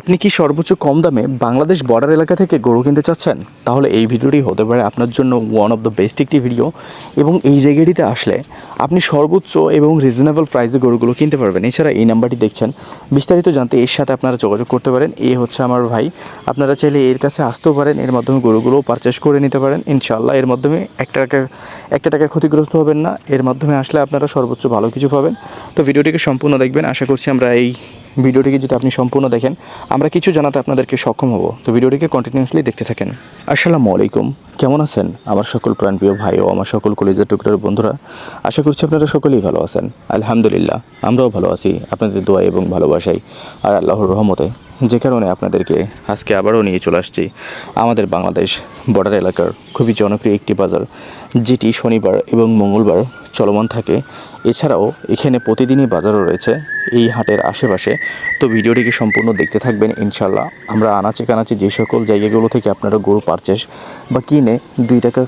আপনি কি সর্বোচ্চ কম দামে বাংলাদেশ বর্ডার এলাকা থেকে গরু কিনতে চাচ্ছেন? তাহলে এই ভিডিওটি হতে পারে আপনার জন্য ওয়ান অফ দ্য বেস্ট একটি ভিডিও এবং এই জায়গাটিতে আসলে আপনি সর্বোচ্চ এবং রিজনেবল প্রাইসে গরুগুলো কিনতে পারবেন। এছাড়া এই নাম্বারটি দেখছেন। বিস্তারিত জানতে এর সাথে আপনারা যোগাযোগ করতে পারেন। এ হচ্ছে আমার ভাই। আপনারা চাইলে এর কাছে আসতেও পারেন। এর মাধ্যমে গরুগুলো পারচেস করে নিতে পারেন। ইনশাল্লাহ এর মাধ্যমে একটা টাকা একটা টাকা ক্ষতিগ্রস্ত হবেন না। এর মাধ্যমে আসলে আপনারা সর্বোচ্চ ভালো কিছু পাবেন। তো ভিডিওটিকে সম্পূর্ণ দেখবেন। আশা করছি আমরা এই ভিডিওটিকে যদি আপনি সম্পূর্ণ দেখেন, আমরা কিছু জানাতে আপনাদেরকে সক্ষম হব। তো ভিডিওটিকে কন্টিনিউয়াসলি দেখতে থাকেন। আসসালামু আলাইকুম। কেমন আছেন? আমার সকল প্রাণপ্রিয় ভাই ও আমার সকল কলেজের টুকরার বন্ধুরা, আশা করছি আপনারা সকলেই ভালো আছেন। আলহামদুলিল্লাহ, আমরাও ভালো আছি। আপনাদের দোয়া এবং ভালোবাসাই আর আল্লাহর রহমতে। যে কারণে আপনাদেরকে আজকে আবারও নিয়ে চলে আসছি আমাদের বাংলাদেশ বর্ডার এলাকার খুবই জনপ্রিয় একটি বাজার, যেটি শনিবার এবং মঙ্গলবার চলমান থাকে। এছাড়াও এখানে প্রতিদিনই বাজারও রয়েছে। এই হাটের আশেপাশে। তো ভিডিওটিকে সম্পূর্ণ দেখতে থাকবেন ইনশাল্লাহ আমরা আনাচে কানাচে যে সকল জায়গাগুলো থেকে আপনারা গরু পারচেস বা কিনে দুই টাকা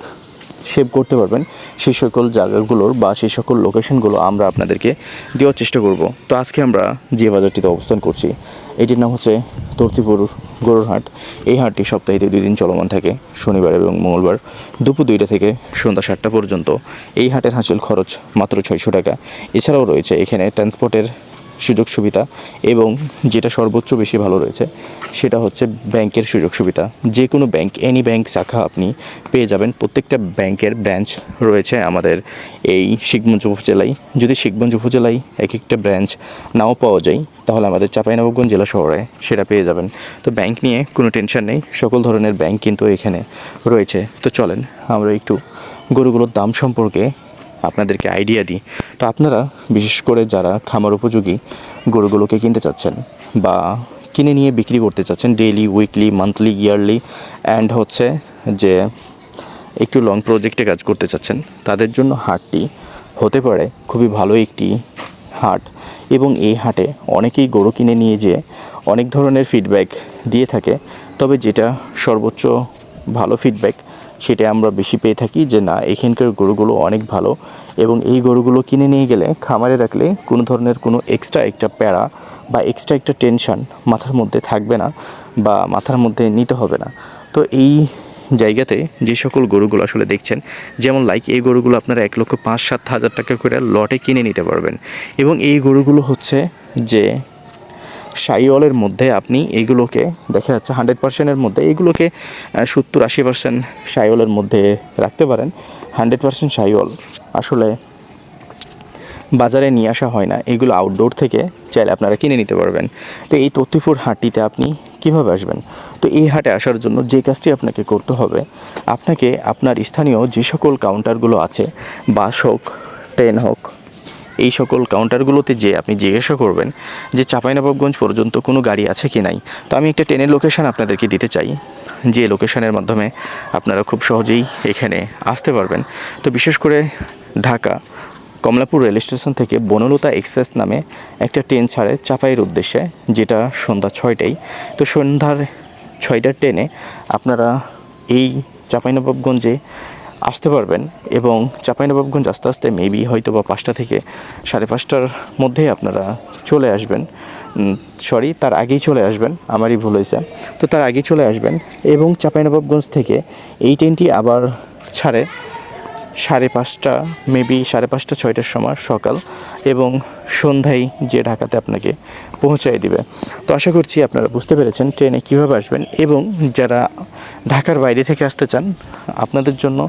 সেভ করতে পারবেন। সেই সকল জায়গাগুলোর বা সেই সকল লোকেশনগুলো আমরা আপনাদেরকে দেওয়ার চেষ্টা করব। তো আজকে আমরা যে বাজারটিতে অবস্থান করছি, এটির নাম হচ্ছে তর্তিপুর গরুর হাট। এই হাটটি সপ্তাহে দুই দিন চলমান থাকে, শনিবার এবং মঙ্গলবার দুপুর দুইটা থেকে সন্ধ্যা সাতটা পর্যন্ত। এই হাটের হাসিল খরচ মাত্র ছয়শো টাকা। এছাড়াও রয়েছে এখানে ট্রান্সপোর্টের সুযোগ সুবিধা এবং যেটা সর্বোচ্চ বেশি ভালো রয়েছে, সেটা হচ্ছে ব্যাংকের সুযোগ সুবিধা যে কোনো ব্যাংক এনি ব্যাংক শাখা আপনি পেয়ে যাবেন। প্রত্যেকটা ব্যাংকের ব্রাঞ্চ রয়েছে আমাদের এই শিখগঞ্জ উপজেলায়। যদি শিখগঞ্জ উপজেলায় এক একটা ব্রাঞ্চ নাও পাওয়া যায়, তাহলে আমাদের চাঁপাইনবাবগঞ্জ জেলা শহরে সেটা পেয়ে যাবেন। তো ব্যাংক নিয়ে কোনো টেনশন নেই, সকল ধরনের ব্যাংক কিন্তু এখানে রয়েছে। তো চলেন, আমরা একটু গরুগুলোর দাম সম্পর্কে আপনাদেরকে আইডিয়া দিই। তো আপনারা, বিশেষ করে যারা খামার উপযোগী, গরুগুলোকে কিনতে চাচ্ছেন বা কিনে নিয়ে বিক্রি করতে চাচ্ছেন daily weekly monthly yearly and হচ্ছে যে একটু লং প্রজেক্টে কাজ করতে চাচ্ছেন, তাদের জন্য হাটটি হতে পারে খুবই ভালো একটি হাট। এবং এই হাটে অনেকেই গরু কিনে নিয়ে যেয়ে অনেক ধরনের ফিডব্যাক দিয়ে থাকে। তবে যেটা সর্বোচ্চ ভালো ফিডব্যাক সেটা আমরা বেশি পেয়ে থাকি যে না, এখানকার গরুগুলো অনেক ভালো এবং এই গরুগুলো কিনে নিয়ে গেলে খামারে রাখলে কোনো ধরনের কোনো এক্সট্রা একটা প্যারা বা এক্সট্রা একটা টেনশন মাথার মধ্যে থাকবে না বা মাথার মধ্যে নিতে হবে না। তো এই জায়গাতে যে সকল গরুগুলো আসলে দেখছেন, যেমন লাইক এই গরুগুলো আপনারা এক লক্ষ পাঁচ সাত হাজার টাকা করে লটে কিনে নিতে পারবেন। এবং এই গরুগুলো হচ্ছে যে সাইওয়ালের মধ্যে আপনি এইগুলোকে দেখা যাচ্ছে হান্ড্রেড পার্সেন্টের মধ্যে এইগুলোকে সত্তর আশি পার্সেন্ট সাইওয়ালের মধ্যে রাখতে পারেন। হান্ড্রেড পার্সেন্ট সাইওয়াল আসলে বাজারে নিয়ে আসা হয় না। এগুলো আউটডোর থেকে চাইলে আপনারা কিনে নিতে পারবেন। তো এই তত্তিপুর হাটটিতে আপনি কীভাবে আসবেন? তো এই হাটে আসার জন্য যে কাজটি আপনাকে করতে হবে, আপনাকে আপনার স্থানীয় যে সকল কাউন্টারগুলো আছে, বাস হোক ট্রেন হোক এই সকল কাউন্টারগুলোতে যে আপনি জিজ্ঞাসা করবেন যে চাঁপাইনবাবগঞ্জ পর্যন্ত কোনো গাড়ি আছে কি নাই। তো আমি একটা ট্রেনের লোকেশান আপনাদেরকে দিতে চাই, যে লোকেশানের মাধ্যমে আপনারা খুব সহজেই এখানে আসতে পারবেন। তো বিশেষ করে ঢাকা, কমলাপুর রেল স্টেশন থেকে বনলতা এক্সপ্রেস নামে একটা ট্রেন ছাড়ে চাপাইয়ের উদ্দেশ্যে, যেটা সন্ধ্যা ছয়টায়। তো সন্ধ্যার ছয়টার ট্রেনে আপনারা এই চাঁপাইনবাবগঞ্জে আসতে পারবেন এবং চাঁপাইনবাবগঞ্জ আস্তে আস্তে মেবি হয়তো বা পাঁচটা থেকে সাড়ে পাঁচটার মধ্যেই আপনারা চলে আসবেন। সরি তার আগেই চলে আসবেন, আমারই ভুল হয়েছে। তো তার আগেই চলে আসবেন এবং চাঁপাইনবাবগঞ্জ থেকে এই ট্রেনটি আবার ছাড়ে। সাড়ে পাঁচটা মেবি সাড়ে পাঁচটা, ছয়টার সময় সকাল এবং সন্ধ্যায় যে ঢাকাতে আপনাকে পৌঁছায় দিবে। তো আশা করছি আপনারা বুঝতে পেরেছেন ট্রেনে কীভাবে আসবেন এবং যারা ঢাকার বাইরে থেকে আসতে চান, আপনাদের জন্য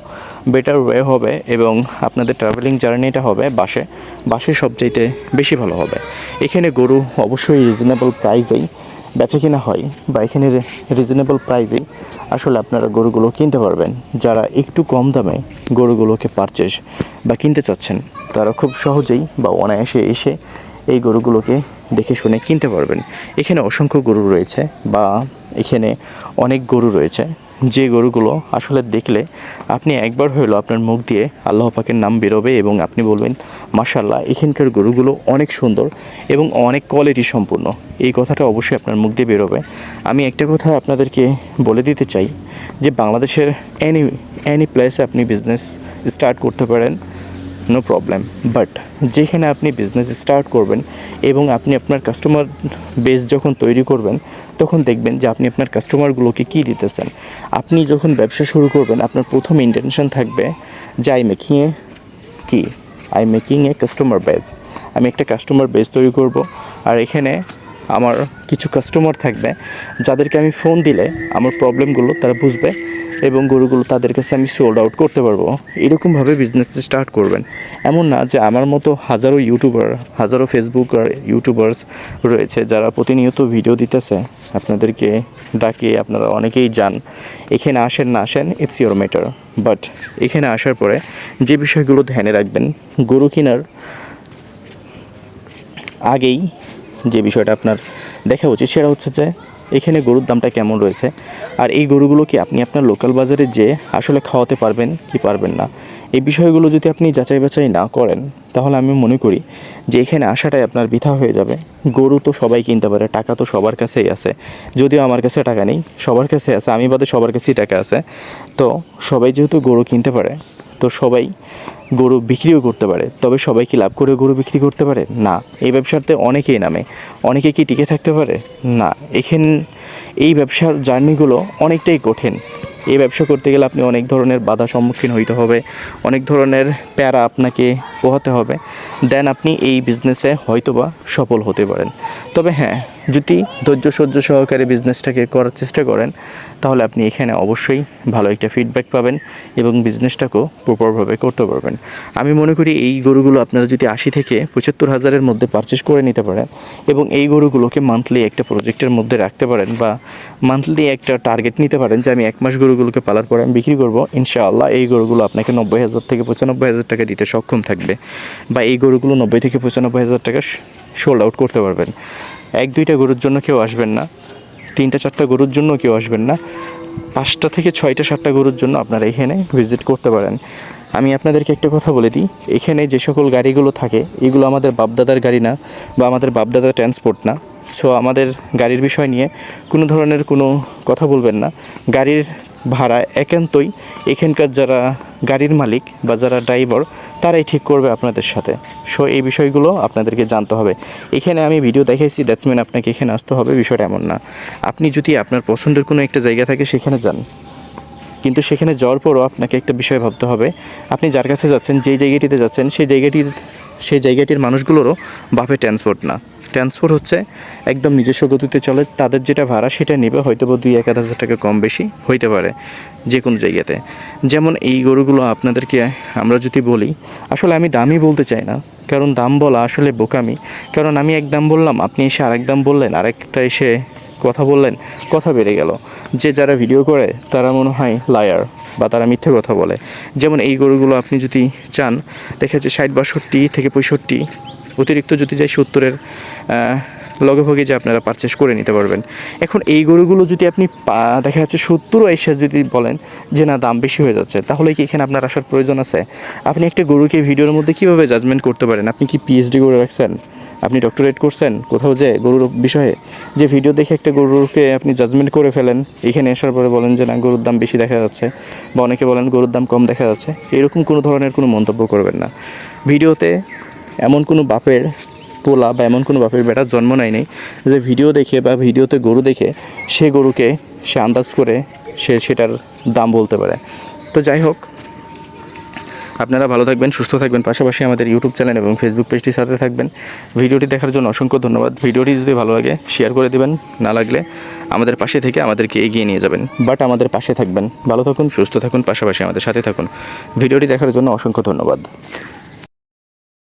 বেটার ওয়ে হবে এবং আপনাদের ট্রাভেলিং জার্নিটা হবে বাসে। বাসে সবচাইতে বেশি ভালো হবে। এখানে গরু অবশ্যই রিজনেবল প্রাইসেই বেচা কিনা হয় বা এখানে রিজনেবল প্রাইসেই আসলে আপনারা গরুগুলো কিনতে পারবেন। যারা একটু কম দামে গরুগুলোকে পারচেস বা কিনতে চাচ্ছেন, তারা খুব সহজেই বা অনায়াসে এসে এই গরুগুলোকে দেখে শুনে কিনতে পারবেন। এখানে অসংখ্য গরু রয়েছে বা এখানে অনেক গরু রয়েছে। যে গরুগুলো আসলে দেখলে আপনি একবার হইল আপনার মুখ দিয়ে আল্লাহ পাকের নাম বেরোবে এবং আপনি বলবেন মাশাল্লাহ এখানকার গরুগুলো অনেক সুন্দর এবং অনেক কোয়ালিটি সম্পূর্ণ। এই কথাটা অবশ্যই আপনার মুখ দিয়ে বেরোবে। আমি একটা কথা আপনাদেরকে বলে দিতে চাই যে বাংলাদেশের এনি এনি প্লেসে আপনি বিজনেস স্টার্ট করতে পারেন নো প্রবলেম বাট যেখানে আপনি বিজনেস স্টার্ট করবেন এবং আপনি আপনার কাস্টমার বেস যখন তৈরি করবেন, তখন দেখবেন যে আপনি আপনার কাস্টমারগুলোকে কী দিতেছেন। আপনি যখন ব্যবসা শুরু করবেন, আপনার প্রথম ইন্টেনশন থাকবে যে আই মেকিং এ কি I making a customer base আমি একটা কাস্টমার বেজ তৈরি করব। আর এখানে আমার কিছু কাস্টমার থাকবে, যাদেরকে আমি ফোন দিলে আমার প্রবলেমগুলো তারা বুঝবে। এবং গরুগুলো তাদের কাছে আমি সোল্ড আউট করতে পারব। এরকমভাবে বিজনেস স্টার্ট করবেন। এমন না যে আমার মতো হাজারো ইউটিউবার হাজারো ফেসবুক আর ইউটিউবার্স রয়েছে যারা প্রতিনিয়ত ভিডিও দিতেছে। আপনাদেরকে ডাকিয়ে আপনারা অনেকেই যান। এখানে আসেন না আসেন ইটস ইয়োর ম্যাটার বাট এখানে আসার পরে যে বিষয়গুলো ধ্যানে রাখবেন, গরু কেনার আগেই যে বিষয়টা আপনার দেখা উচিত, সেটা হচ্ছে যে এখানে গরুর দামটা কেমন রয়েছে? আর এই গরুগুলো কি আপনি আপনার লোকাল বাজারে যে আসলে খাওয়াতে পারবেন কি পারবেন না? এই বিষয়গুলো যদি আপনি যাচাই বাছাই না করেন, তাহলে আমি মনে করি যে এখানে আসাটাই আপনার বৃথা হয়ে যাবে। গরু তো সবাই কিনতে পারে, টাকা তো সবার কাছেই আছে। যদিও আমার কাছে টাকা নেই, সবার কাছে আছে, আমি বাদে সবার কাছেই টাকা আছে। তো সবাই যেহেতু গরু কিনতে পারে, তো সবাই গরু বিক্রিও করতে পারে। তবে সবাই কি লাভ করে গরু বিক্রি করতে পারে? না। এই ব্যবসাতে অনেকেই নামে। অনেকে কি টিকে থাকতে পারে? না। এখান, এই ব্যবসার জার্নিগুলো অনেকটাই কঠিন। এই ব্যবসা করতে গেলে আপনি অনেক ধরনের বাধা সম্মুখীন হইতে হবে। অনেক ধরনের প্যারা আপনাকে পোহাতে হবে। দেন আপনি এই বিজনেসে হয়তোবা সফল হতে পারেন। তবে হ্যাঁ যদি ধৈর্য সহ্য সহকারে বিজনেসটাকে করার চেষ্টা করেন, তাহলে আপনি এখানে অবশ্যই ভালো একটা ফিডব্যাক পাবেন এবং বিজনেসটাকেও প্রপারভাবে করতে পারবেন। আমি মনে করি এই গরুগুলো আপনারা যদি আশি থেকে পঁচাত্তর হাজারের মধ্যে পারচেস করে নিতে পারেন এবং এই গরুগুলোকে মান্থলি একটা প্রজেক্টের মধ্যে রাখতে পারেন বা মান্থলি একটা টার্গেট নিতে পারেন যে আমি এক মাস গরুগুলোকে পালার পরে আমি বিক্রি করব, ইনশাআল্লাহ এই গরুগুলো আপনাকে নব্বই হাজার থেকে পঁচানব্বই হাজার টাকা দিতে সক্ষম থাকবে বা এই গরুগুলো নব্বই থেকে পঁচানব্বই হাজার টাকা সোল্ড আউট করতে পারবেন। এক দুইটা গরুর জন্য কেউ আসবেন না, তিনটা চারটা গরুর জন্য কেউ আসবেন না, পাঁচটা থেকে ছয়টা সাতটা গরুর জন্য আপনারা এখানে ভিজিট করতে পারেন। আমি আপনাদেরকে একটা কথা বলে দিই, এখানে যে সকল গাড়িগুলো থাকে, এগুলো আমাদের বাপদাদার গাড়ি না বা আমাদের বাপদাদার ট্রান্সপোর্ট না। সো আমাদের গাড়ির বিষয় নিয়ে কোনো ধরনের কোনো কথা বলবেন না। গাড়ির ভাড়া একান্তই এখানকার যারা গাড়ির মালিক বা যারা ড্রাইভার, তারাই ঠিক করবে আপনাদের সাথে। সো, এই বিষয়গুলো আপনাদেরকে জানতে হবে। এখানে আমি ভিডিও দেখাইছি দ্যাটস মিন আপনাকে এখানে আসতে হবে, বিষয়টা এমন না। আপনি যদি আপনার পছন্দের কোনো একটা জায়গা থাকে, সেখানে যান। কিন্তু সেখানে যাওয়ার পরও আপনাকে একটা বিষয় ভাবতে হবে। আপনি যার কাছে যাচ্ছেন, যেই জায়গাটিতে যাচ্ছেন, সেই জায়গাটির সেই জায়গাটির মানুষগুলোরও বাপে ট্রান্সপোর্ট না। ট্রান্সপোর্ট হচ্ছে একদম নিজস্ব গতিতে চলে, তাদের যেটা ভাড়া সেটা নেবে হয়তো বা দুই এক আধ হাজার টাকা কম বেশি হইতে পারে যে কোনো জায়গাতে। যেমন এই গরুগুলো আপনাদেরকে আমরা যদি বলি, আসলে আমি দামই বলতে চাই না, কারণ দাম বলা আসলে বোকামি। কারণ আমি এক দাম বললাম, আপনি এসে আরেক দাম বললেন, আরেকটা এসে কথা বললেন, কথা বেড়ে গেল। যে যারা ভিডিও করে, তারা মনে হয় লায়ার বা তারা মিথ্যে কথা বলে। যেমন এই গরুগুলো আপনি যদি চান, দেখা যাচ্ছে ষাট বাষট্টি থেকে পঁয়ষট্টি অতিরিক্ত যদি যায় সত্তরের লগে ভগে যে আপনারা পারচেস করে নিতে পারবেন। এখন এই গরুগুলো যদি আপনি দেখা যাচ্ছে সত্তরও এসে যদি বলেন যে না, দাম বেশি হয়ে যাচ্ছে, তাহলে কি এখানে আপনার আসার প্রয়োজন আছে? আপনি একটা গরুকে ভিডিওর মধ্যে কীভাবে জাজমেন্ট করতে পারেন? আপনি কি পিএইচডি করে রাখছেন? আপনি ডক্টরেট করছেন? কোথাও যে গরুর বিষয়ে যে ভিডিও দেখে একটা গরুকে আপনি জাজমেন্ট করে ফেলেন, এখানে আসার পরে বলেন যে না, গরুর দাম বেশি দেখা যাচ্ছে, বা অনেকে বলেন গরুর দাম কম দেখা যাচ্ছে, এরকম কোনো ধরনের কোনো মন্তব্য করবেন না। ভিডিওতে এমন কোনো বাপের পোলা বা এমন কোনো বাপের বেটার জন্ম নেয় নেই যে ভিডিও দেখে বা ভিডিওতে গরু দেখে সে গরুকে সে আন্দাজ করে সে সেটার দাম বলতে পারে। তো যাই হোক, আপনারা ভালো থাকবেন, সুস্থ থাকবেন, পাশাপাশি আমাদের ইউটিউব চ্যানেল এবং ফেসবুক পেজটির সাথে থাকবেন। ভিডিওটি দেখার জন্য অসংখ্য ধন্যবাদ। ভিডিওটি যদি ভালো লাগে শেয়ার করে দেবেন, না লাগলে আমাদের পাশে থেকে আমাদেরকে এগিয়ে নিয়ে যাবেন। বাট আমাদের পাশে থাকবেন। ভালো থাকুন, সুস্থ থাকুন, পাশাপাশি আমাদের সাথে থাকুন। ভিডিওটি দেখার জন্য অসংখ্য ধন্যবাদ।